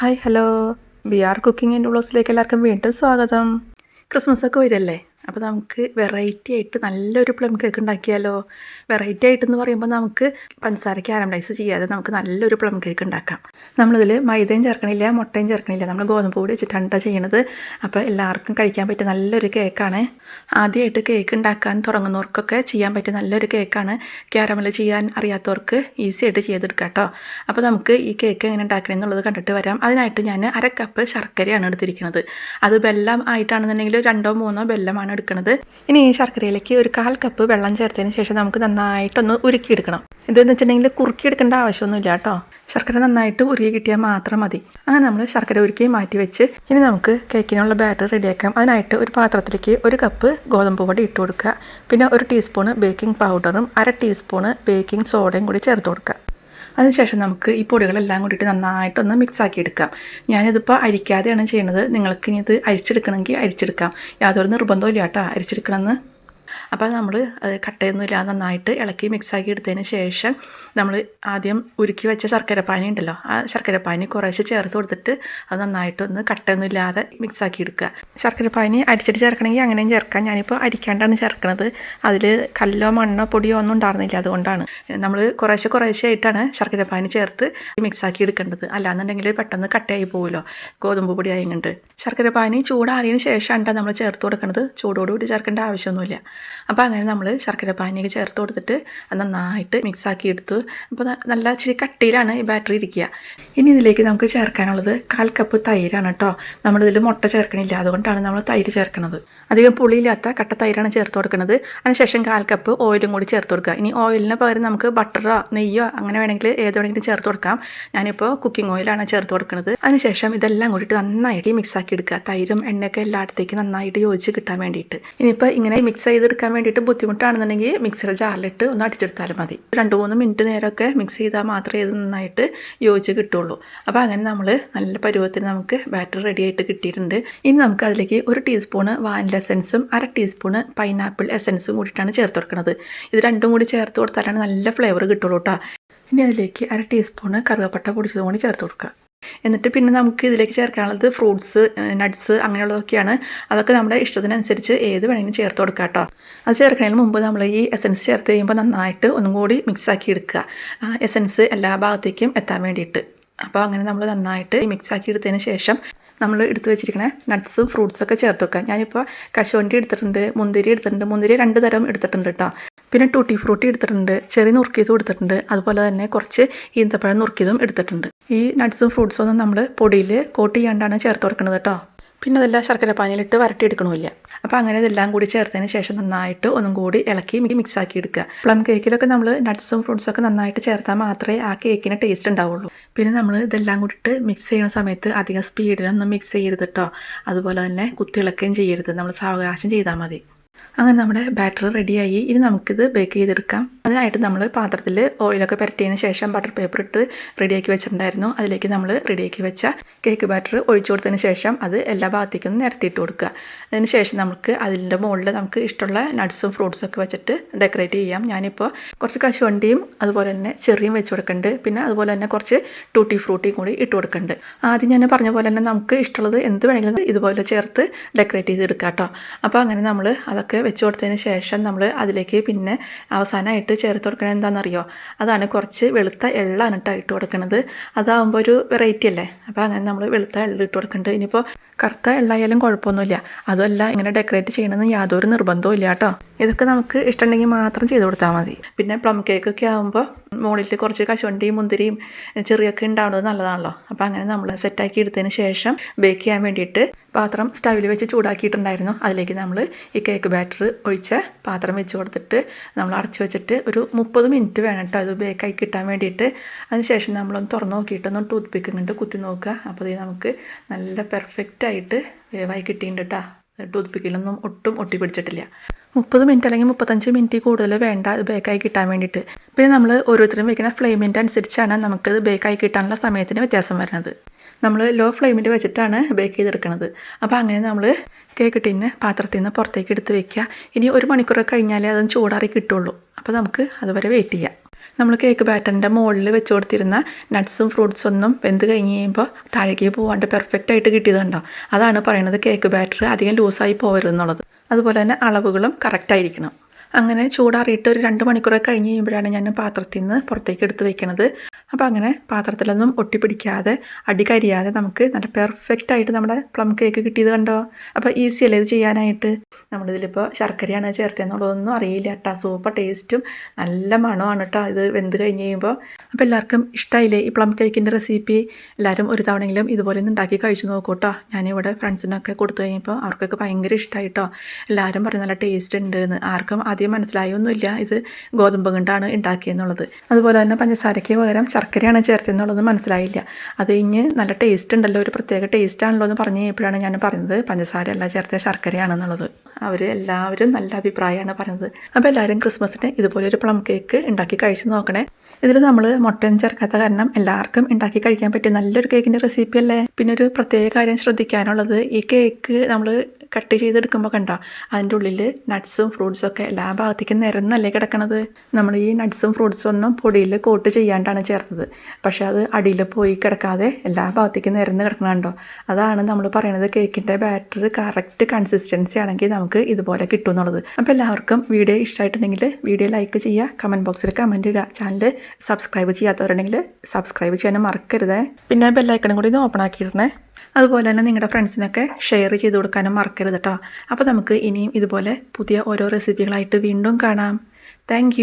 Hi hello B R cooking and ബ്ലോസിലേക്ക് എല്ലാവർക്കും വീണ്ടും സ്വാഗതം. ക്രിസ്മസ് ഒക്കെ വരല്ലേ അപ്പോൾ നമുക്ക് വെറൈറ്റി ആയിട്ട് നല്ലൊരു പ്ലം കേക്ക് ഉണ്ടാക്കിയാലോ? വെറൈറ്റി ആയിട്ടെന്ന് പറയുമ്പോൾ നമുക്ക് പഞ്ചസാരയ്ക്ക് ക്യാരമലൈസ് ചെയ്യാതെ നമുക്ക് നല്ലൊരു പ്ലം കേക്ക് ഉണ്ടാക്കാം. നമ്മളിതിൽ മൈദയും ചേർക്കണില്ല മുട്ടയും ചേർക്കണില്ല. നമ്മൾ ഗോതമ്പ് പൊടി വെച്ചിട്ടാണ് ട്ടോ ചെയ്യണത്. അപ്പോൾ എല്ലാവർക്കും കഴിക്കാൻ പറ്റിയ നല്ലൊരു കേക്കാണ് ആദ്യമായിട്ട് കേക്ക് ഉണ്ടാക്കാൻ തുടങ്ങുന്നവർക്കൊക്കെ ചെയ്യാൻ പറ്റിയ നല്ലൊരു കേക്കാണ് ക്യാരമൽ ചെയ്യാൻ അറിയാത്തവർക്ക് ഈസി ആയിട്ട് ചെയ്തെടുക്കാം കേട്ടോ അപ്പോൾ നമുക്ക് ഈ കേക്ക് എങ്ങനെ ഉണ്ടാക്കണം എന്നുള്ളത് കണ്ടിട്ട് വരാം. അതിനായിട്ട് ഞാൻ അര കപ്പ് ശർക്കരയാണ് എടുത്തിരിക്കുന്നത് അത് ബെല്ലം ആയിട്ടാണെന്നുണ്ടെങ്കിൽ രണ്ടോ മൂന്നോ ബെല്ലമാണ് എടുക്കുന്നത് ഇനി ഈ ശർക്കരയിലേക്ക് ഒരു കാൽ കപ്പ് വെള്ളം ചേർത്തതിന് ശേഷം നമുക്ക് നന്നായിട്ടൊന്ന് ഉരുക്കിയെടുക്കണം. ഇതെന്ന് വെച്ചിട്ടുണ്ടെങ്കിൽ കുറുക്കിയെടുക്കേണ്ട ആവശ്യമൊന്നുമില്ല കേട്ടോ. ശർക്കര നന്നായിട്ട് ഉരുകി കിട്ടിയാൽ മാത്രം മതി. അങ്ങനെ നമ്മൾ ശർക്കര ഉരുക്കി മാറ്റി വെച്ച് ഇനി നമുക്ക് കേക്കിനുള്ള ബാറ്റർ റെഡിയാക്കാം. അതിനായിട്ട് ഒരു പാത്രത്തിലേക്ക് ഒരു കപ്പ് ഗോതമ്പ് പൊടി ഇട്ട് കൊടുക്കുക. പിന്നെ ഒരു ടീസ്പൂണ് ബേക്കിംഗ് പൗഡറും അര ടീസ്പൂണ് ബേക്കിംഗ് സോഡയും കൂടി ചേർത്ത് കൊടുക്കുക. അതിനുശേഷം നമുക്ക് ഈ പൊടികളെല്ലാം കൂടിയിട്ട് നന്നായിട്ടൊന്ന് മിക്സ് ആക്കി എടുക്കാം ഞാനിതിപ്പോൾ അരിക്കാതെയാണ് ചെയ്യുന്നത് നിങ്ങൾക്ക് ഇനി ഇത് അരിച്ചെടുക്കണമെങ്കിൽ അരിച്ചെടുക്കാം. യാതൊരു നിർബന്ധവും ഇല്ല കേട്ടോ അരിച്ചെടുക്കണമെന്ന് അപ്പോൾ നമ്മൾ കട്ടയൊന്നും ഇല്ലാതെ നന്നായിട്ട് ഇളക്കി മിക്സാക്കി എടുത്തതിന് ശേഷം നമ്മൾ ആദ്യം ഉരുക്കി വെച്ച ശർക്കരപ്പാനി ഉണ്ടല്ലോ ആ ശർക്കരപ്പാനി കുറേശ്ശെ ചേർത്ത് കൊടുത്തിട്ട് അത് നന്നായിട്ടൊന്ന് കട്ടയൊന്നും ഇല്ലാതെ മിക്സാക്കി എടുക്കുക. ശർക്കരപ്പാനി അരിച്ചിട്ട് ചേർക്കണമെങ്കിൽ അങ്ങനെയും ചേർക്കാം. ഞാനിപ്പോൾ അരിക്കാണ്ടാണ് ചേർക്കുന്നത് അതിൽ കല്ലോ മണ്ണോ പൊടിയോ ഒന്നും ഉണ്ടായിരുന്നില്ല അതുകൊണ്ടാണ്. നമ്മൾ കുറേശ്ശെ കുറേശ്ശെ ആയിട്ടാണ് ശർക്കരപ്പാനി ചേർത്ത് മിക്സാക്കി എടുക്കേണ്ടത്. അല്ലാന്നുണ്ടെങ്കിൽ പെട്ടെന്ന് കട്ടയായി പോകുമല്ലോ ഗോതമ്പ് പൊടി ആയതുകൊണ്ട് ശർക്കരപ്പാനി ചൂടാറിയതിന് ശേഷമാണ് നമ്മൾ ചേർത്ത് കൊടുക്കുന്നത് ചൂടോടുകൂടി ചേർക്കേണ്ട ആവശ്യമൊന്നുമില്ല. അപ്പോൾ അങ്ങനെ നമ്മൾ ശർക്കര പാനിയൊക്കെ ചേർത്ത് കൊടുത്തിട്ട് അത് നന്നായിട്ട് മിക്സാക്കി എടുത്തു. അപ്പോൾ നല്ല ഇച്ചിരി കട്ടിയിലാണ് ഈ ബാറ്ററി ഇരിക്കുക. ഇനി ഇതിലേക്ക് നമുക്ക് ചേർക്കാനുള്ളത് കാൽ കപ്പ് തൈരാണ് കേട്ടോ. നമ്മളിതിൽ മുട്ട ചേർക്കണില്ല. അതുകൊണ്ടാണ് നമ്മൾ തൈര് ചേർക്കുന്നത് അധികം പുളിയില്ലാത്ത കട്ട തൈരാണ് ചേർത്ത് കൊടുക്കുന്നത്. അതിനുശേഷം കാൽ കപ്പ് ഓയിലും കൂടി ചേർത്ത് കൊടുക്കുക. ഇനി ഓയിലിന് പകരം നമുക്ക് ബട്ടറോ നെയ്യോ അങ്ങനെ വേണമെങ്കിൽ ഏത് വേണമെങ്കിലും ചേർത്ത് കൊടുക്കാം. ഞാനിപ്പോൾ കുക്കിംഗ് ഓയിലാണ് ചേർത്ത് കൊടുക്കുന്നത്. അതിനുശേഷം ഇതെല്ലാം കൂടിയിട്ട് നന്നായിട്ട് മിക്സ് ആക്കി എടുക്കുക. തൈരും എണ്ണയൊക്കെ എല്ലായിടത്തേക്ക് നന്നായിട്ട് യോജിച്ച് കിട്ടാൻ വേണ്ടിയിട്ട്. ഇനിയിപ്പോൾ ഇങ്ങനെ മിക്സ് ചെയ്തെടുക്കാൻ വേണ്ടിയിട്ട് ബുദ്ധിമുട്ടാണെന്നുണ്ടെങ്കിൽ മിക്സിയുടെ ജാറിലിട്ട് ഒന്ന് അടിച്ചെടുത്താലും മതി. രണ്ട് മൂന്ന് മിനിറ്റ് നേരമൊക്കെ മിക്സ് ചെയ്താൽ മാത്രമേ ഇത് നന്നായിട്ട് യോജിച്ച് കിട്ടുള്ളൂ. അപ്പോൾ അങ്ങനെ നമ്മൾ നല്ല പരുവത്തിന് നമുക്ക് ബാറ്റർ റെഡി ആയിട്ട് കിട്ടിയിട്ടുണ്ട്. ഇനി നമുക്ക് അതിലേക്ക് ഒരു ടീസ്പൂണ് വാനില എസൻസും അര ടീസ്പൂണ് പൈനാപ്പിൾ എസൻസും കൂടിയിട്ടാണ് ചേർത്ത് കൊടുക്കുന്നത്. ഇത് രണ്ടും കൂടി ചേർത്ത് കൊടുത്താലാണ് നല്ല ഫ്ലേവർ കിട്ടുള്ളൂ കേട്ടോ ഇനി അതിലേക്ക് അര ടീസ്പൂണ് കറുകപ്പട്ട പൊടിച്ചതും കൂടി ചേർത്ത് കൊടുക്കുക. എന്നിട്ട് പിന്നെ നമുക്ക് ഇതിലേക്ക് ചേർക്കാനുള്ളത് ഫ്രൂട്ട്സ് നട്ട്സ് അങ്ങനെയുള്ളതൊക്കെയാണ്. അതൊക്കെ നമ്മുടെ ഇഷ്ടത്തിനനുസരിച്ച് ഏത് വേണമെങ്കിലും ചേർത്ത് കൊടുക്കുക കേട്ടോ അത് ചേർക്കുന്നതിന് മുമ്പ് നമ്മൾ ഈ എസൻസ് ചേർത്ത് കഴിയുമ്പോൾ നന്നായിട്ട് ഒന്നും കൂടി മിക്സാക്കി എടുക്കുക. എസൻസ് എല്ലാ ഭാഗത്തേക്കും എത്താൻ വേണ്ടിയിട്ട്. അപ്പോൾ അങ്ങനെ നമ്മൾ നന്നായിട്ട് മിക്സാക്കി എടുത്തതിന് ശേഷം നമ്മൾ എടുത്ത് വെച്ചിരിക്കുന്ന നട്ട്സും ഫ്രൂട്ട്സും ഒക്കെ ചേർത്ത് വെക്കുക. ഞാനിപ്പോൾ കശുവണ്ടി എടുത്തിട്ടുണ്ട് മുന്തിരി എടുത്തിട്ടുണ്ട്. മുന്തിരി രണ്ട് തരം എടുത്തിട്ടുണ്ട് കേട്ടോ പിന്നെ ടൂട്ടി ഫ്രൂട്ടി എടുത്തിട്ടുണ്ട് ചെറിയ നുറുക്കിയതും എടുത്തിട്ടുണ്ട്. അതുപോലെ തന്നെ കുറച്ച് ഈന്തപ്പഴം നുറുക്കിയതും എടുത്തിട്ടുണ്ട്. ഈ നട്ട്സും ഫ്രൂട്ട്സും ഒന്നും നമ്മൾ പൊടിയിൽ കോട്ട് ചെയ്യാണ്ടാണ് ചേർത്ത് കൊടുക്കുന്നത് കേട്ടോ പിന്നെ അതെല്ലാം ശർക്കര പാനിയിലിട്ട് വരട്ടിയെടുക്കണമില്ല. അപ്പോൾ അങ്ങനെ ഇതെല്ലാം കൂടി ചേർത്തതിന് ശേഷം നന്നായിട്ട് ഒന്നും കൂടി ഇളക്കി മിക്സ് ആക്കി എടുക്കുക. പ്ലം കേക്കിലൊക്കെ നമ്മൾ നട്ട്സും ഫ്രൂട്ട്സും ഒക്കെ നന്നായിട്ട് ചേർത്താൽ മാത്രമേ ആ കേക്കിന് ടേസ്റ്റ് ഉണ്ടാവുള്ളൂ. പിന്നെ നമ്മൾ ഇതെല്ലാം കൂടിയിട്ട് മിക്സ് ചെയ്യുന്ന സമയത്ത് അധികം സ്പീഡിലൊന്നും മിക്സ് ചെയ്യരുത് കേട്ടോ അതുപോലെ തന്നെ കുത്തിളക്കുകയും ചെയ്യരുത്. നമ്മൾ സാവകാശം ചെയ്താൽ മതി. അങ്ങനെ നമ്മുടെ ബാറ്റർ റെഡിയായി ഇനി നമുക്കിത് ബേക്ക് ചെയ്തെടുക്കാം. അതിനായിട്ട് നമ്മൾ പാത്രത്തിൽ ഓയിലൊക്കെ പുരട്ടിയതിന് ശേഷം ബട്ടർ പേപ്പർ ഇട്ട് റെഡിയാക്കി വെച്ചിട്ടുണ്ടായിരുന്നു. അതിലേക്ക് നമ്മൾ റെഡിയാക്കി വെച്ച കേക്ക് ബാറ്റർ ഒഴിച്ചു കൊടുത്തതിന് ശേഷം അത് എല്ലാ ഭാഗത്തേക്കും നിരത്തിയിട്ട് കൊടുക്കുക. അതിന് ശേഷം നമുക്ക് അതിന്റെ മുകളിൽ നമുക്ക് ഇഷ്ടമുള്ള നട്ട്സും ഫ്രൂട്ട്സും ഒക്കെ വെച്ചിട്ട് ഡെക്കറേറ്റ് ചെയ്യാം. ഞാനിപ്പോൾ കുറച്ച് കശുവണ്ടിയും അതുപോലെ തന്നെ ചെറിയും വെച്ച് കൊടുക്കുന്നുണ്ട് പിന്നെ അതുപോലെ തന്നെ കുറച്ച് ടൂട്ടി ഫ്രൂട്ടിയും കൂടി ഇട്ട് കൊടുക്കുന്നുണ്ട് ആദ്യം ഞാൻ പറഞ്ഞ പോലെ തന്നെ നമുക്ക് ഇഷ്ടമുള്ളത് എന്ത് വേണമെങ്കിലും ഇതുപോലെ ചേർത്ത് ഡെക്കറേറ്റ് ചെയ്ത് എടുക്കാം കേട്ടോ അപ്പോൾ അങ്ങനെ നമ്മൾ അതൊക്കെ വെച്ച് കൊടുത്തതിന് ശേഷം നമ്മൾ അതിലേക്ക് പിന്നെ അവസാനമായിട്ട് ചേർത്ത് കൊടുക്കണത് എന്താണെന്നറിയോ? അതാണ് കുറച്ച് വെളുത്ത എള്ളാണ് കേട്ടോ ഇട്ട് കൊടുക്കുന്നത് അതാകുമ്പോൾ ഒരു വെറൈറ്റി അല്ലേ? അപ്പോൾ അങ്ങനെ നമ്മൾ വെളുത്ത എള്ള ഇട്ട് കൊടുക്കുന്നുണ്ട് ഇനിയിപ്പോൾ കറുത്ത എള്ളായാലും കുഴപ്പമൊന്നുമില്ല. അതല്ല ഇങ്ങനെ ഡെക്കറേറ്റ് ചെയ്യണമെന്ന് യാതൊരു നിർബന്ധവും ഇല്ല കേട്ടോ. ഇതൊക്കെ നമുക്ക് ഇഷ്ടമുണ്ടെങ്കിൽ മാത്രം ചെയ്ത് കൊടുത്താൽ മതി. പിന്നെ പ്ലം കേക്കൊക്കെ ആകുമ്പോൾ മുകളിൽ കുറച്ച് കശുവണ്ടിയും മുന്തിരിയും ചെറിയൊക്കെ ഉണ്ടാവുന്നത് നല്ലതാണല്ലോ. അപ്പോൾ അങ്ങനെ നമ്മൾ സെറ്റാക്കി എടുത്തതിന് ശേഷം ബേക്ക് ചെയ്യാൻ വേണ്ടിയിട്ട് പാത്രം സ്റ്റവിൽ വെച്ച് ചൂടാക്കിയിട്ടുണ്ടായിരുന്നു. അതിലേക്ക് നമ്മൾ ഈ കേക്ക് ബാറ്റർ ഒഴിച്ച് പാത്രം വെച്ച് കൊടുത്തിട്ട് നമ്മൾ അടച്ച് വെച്ചിട്ട് ഒരു മുപ്പത് മിനിറ്റ് വേണം കേട്ടോ അത് ബേക്കായി കിട്ടാൻ വേണ്ടിയിട്ട്. അതിനുശേഷം നമ്മളൊന്ന് തുറന്ന് നോക്കിയിട്ടൊന്ന് ടൂത്ത് പിക്ക് കൊണ്ട് കുത്തി നോക്കുക. അപ്പോൾ ഇത് നമുക്ക് നല്ല പെർഫെക്റ്റായിട്ട് വേവായി കിട്ടിയിട്ടുണ്ട് കേട്ടോ. ടൂത്ത് പിക്കിലൊന്നും ഒട്ടും ഒട്ടിപ്പിടിച്ചിട്ടില്ല. മുപ്പത് മിനിറ്റ് അല്ലെങ്കിൽ മുപ്പത്തഞ്ച് മിനിറ്റ് കൂടുതൽ വേണ്ട ബേക്കായി കിട്ടാൻ വേണ്ടിയിട്ട്. പിന്നെ നമ്മൾ ഓരോരുത്തരും വെക്കുന്ന ഫ്ലെയിമിന്റെ അനുസരിച്ചാണ് നമുക്കത് ബേക്കായി കിട്ടാനുള്ള സമയത്തിന് വ്യത്യാസം വരുന്നത്. നമ്മൾ ലോ ഫ്ലെയിമിൽ വെച്ചിട്ടാണ് ബേക്ക് ചെയ്തെടുക്കുന്നത് അപ്പോൾ അങ്ങനെ നമ്മൾ കേക്ക് ടിന്ന് പാത്രത്തിൽ നിന്ന് പുറത്തേക്ക് എടുത്ത് വെക്കുക. ഇനി ഒരു മണിക്കൂർ കഴിഞ്ഞാലേ അതൊന്ന് ചൂടാറി കിട്ടുള്ളൂ. അപ്പോൾ നമുക്ക് അതുവരെ വെയിറ്റ് ചെയ്യാം. നമ്മൾ കേക്ക് ബാറ്ററിന്റെ മുകളിൽ വെച്ച് കൊടുത്തിരുന്ന നട്ട്സും ഫ്രൂട്ട്സും ഒന്നും വെന്ത് കഴിഞ്ഞ് കഴിയുമ്പോൾ താഴേക്ക് പോകാണ്ട് പെർഫെക്റ്റ് ആയിട്ട് കിട്ടിയതുണ്ടോ? അതാണ് പറയുന്നത് കേക്ക് ബാറ്റർ അധികം ലൂസായി പോകരുതെന്നുള്ളത് അതുപോലെ തന്നെ അളവുകളും കറക്റ്റ് ആയിരിക്കണം. അങ്ങനെ ചൂടാറിയിട്ട് ഒരു രണ്ട് മണിക്കൂർ കഴിഞ്ഞ് കഴിയുമ്പോഴാണ് ഞാൻ പാത്രത്തിൽ നിന്ന് പുറത്തേക്ക് എടുത്ത് വെക്കണത്. അപ്പോൾ അങ്ങനെ പാത്രത്തിലൊന്നും ഒട്ടിപ്പിടിക്കാതെ അടി കരിയാതെ നമുക്ക് നല്ല പെർഫെക്റ്റ് ആയിട്ട് നമ്മുടെ പ്ലം കേക്ക് കിട്ടിയത് കണ്ടോ? അപ്പോൾ ഈസി അല്ലേ ഇത് ചെയ്യാനായിട്ട്? നമ്മളിതിലിപ്പോൾ ശർക്കരയാണ് ചേർത്തതെന്നുള്ളതൊന്നും അറിയില്ല കേട്ടോ. സൂപ്പർ ടേസ്റ്റും നല്ല മണമാണ് കേട്ടോ ഇത് വെന്ത് കഴിഞ്ഞ് കഴിയുമ്പോൾ. അപ്പോൾ എല്ലാവർക്കും ഇഷ്ടമായില്ലേ ഈ പ്ലം കേക്കിന്റെ റെസിപ്പി എല്ലാവരും ഒരു തവണയെങ്കിലും ഇതുപോലെ ഒന്ന് ഉണ്ടാക്കി കഴിച്ചു നോക്കൂ കേട്ടോ. ഞാനിവിടെ ഫ്രണ്ട്സിനൊക്കെ കൊടുത്തു കഴിഞ്ഞപ്പോൾ അവർക്കൊക്കെ ഭയങ്കര ഇഷ്ടമായി കേട്ടോ. എല്ലാവരും പറയും നല്ല ടേസ്റ്റ് ഉണ്ട് എന്ന്. ആർക്കും ആദ്യം മനസ്സിലായൊന്നുമില്ല ഇത് ഗോതമ്പ് കൊണ്ടാണ് ഉണ്ടാക്കിയെന്നുള്ളത്. അതുപോലെ തന്നെ പഞ്ചസാരയ്ക്ക് പകരം ശർക്കരയാണ് ചേർത്തെന്നുള്ളത് മനസ്സിലായില്ല. അത് കഴിഞ്ഞ് നല്ല ടേസ്റ്റ് ഉണ്ടല്ലോ ഒരു പ്രത്യേക ടേസ്റ്റ് ആണല്ലോ എന്ന് പറഞ്ഞു കഴിഞ്ഞപ്പോഴാണ് ഞാൻ പറഞ്ഞത് പഞ്ചസാരയല്ല ചേർത്ത ശർക്കരയാണെന്നുള്ളത്. അവർ എല്ലാവരും നല്ല അഭിപ്രായമാണ് പറഞ്ഞത് അപ്പോൾ എല്ലാവരും ക്രിസ്മസിന് ഇതുപോലെ ഒരു പ്ലം കേക്ക് ഉണ്ടാക്കി കഴിച്ച് നോക്കണേ. ഇതിൽ നമ്മൾ മുട്ടയും ചേർക്കാത്ത കാരണം എല്ലാവർക്കും ഉണ്ടാക്കി കഴിക്കാൻ പറ്റിയ നല്ലൊരു കേക്കിന്റെ റെസിപ്പി അല്ലേ? പിന്നെ ഒരു പ്രത്യേക കാര്യം ശ്രദ്ധിക്കാനുള്ളത് ഈ കേക്ക് നമ്മൾ കട്ട് ചെയ്തെടുക്കുമ്പോൾ കണ്ടോ? അതിന്റെ ഉള്ളിൽ നട്ട്സും ഫ്രൂട്ട്സും ഒക്കെ എല്ലാ ഭാഗത്തേക്കും നിരന്നല്ലേ കിടക്കണത്? നമ്മൾ ഈ നട്ട്സും ഫ്രൂട്ട്സും ഒന്നും പൊടിയിൽ കോട്ട് ചെയ്യാണ്ടാണ് ചേർത്തത്. പക്ഷെ അത് അടിയിൽ പോയി കിടക്കാതെ എല്ലാ ഭാഗത്തേക്കും നിരന്ന് കിടക്കണുണ്ടോ? അതാണ് നമ്മൾ പറയുന്നത് കേക്കിന്റെ ബാറ്റർ കറക്റ്റ് കൺസിസ്റ്റൻസി ആണെങ്കിൽ നമുക്ക് ഇതുപോലെ കിട്ടും എന്നുള്ളത് അപ്പോൾ എല്ലാവർക്കും വീഡിയോ ഇഷ്ടമായിട്ടുണ്ടെങ്കിൽ വീഡിയോ ലൈക്ക് ചെയ്യുക കമന്റ് ബോക്സിൽ കമന്റ് ഇടുക. ചാനൽ സബ്സ്ക്രൈബ് ചെയ്യാത്തവരുണ്ടെങ്കിൽ സബ്സ്ക്രൈബ് ചെയ്യാനും മറക്കരുതേ. പിന്നെ ബെല്ലൈക്കണും കൂടി ഇത് ഓപ്പൺ ആക്കിയിടണേ. അതുപോലെ തന്നെ നിങ്ങളുടെ ഫ്രണ്ട്സിനൊക്കെ ഷെയർ ചെയ്ത് കൊടുക്കാനും മറക്കരുത് കേട്ടോ അപ്പോൾ നമുക്ക് ഇനിയും ഇതുപോലെ പുതിയ ഓരോ റെസിപ്പികളായിട്ട് വീണ്ടും കാണാം. താങ്ക്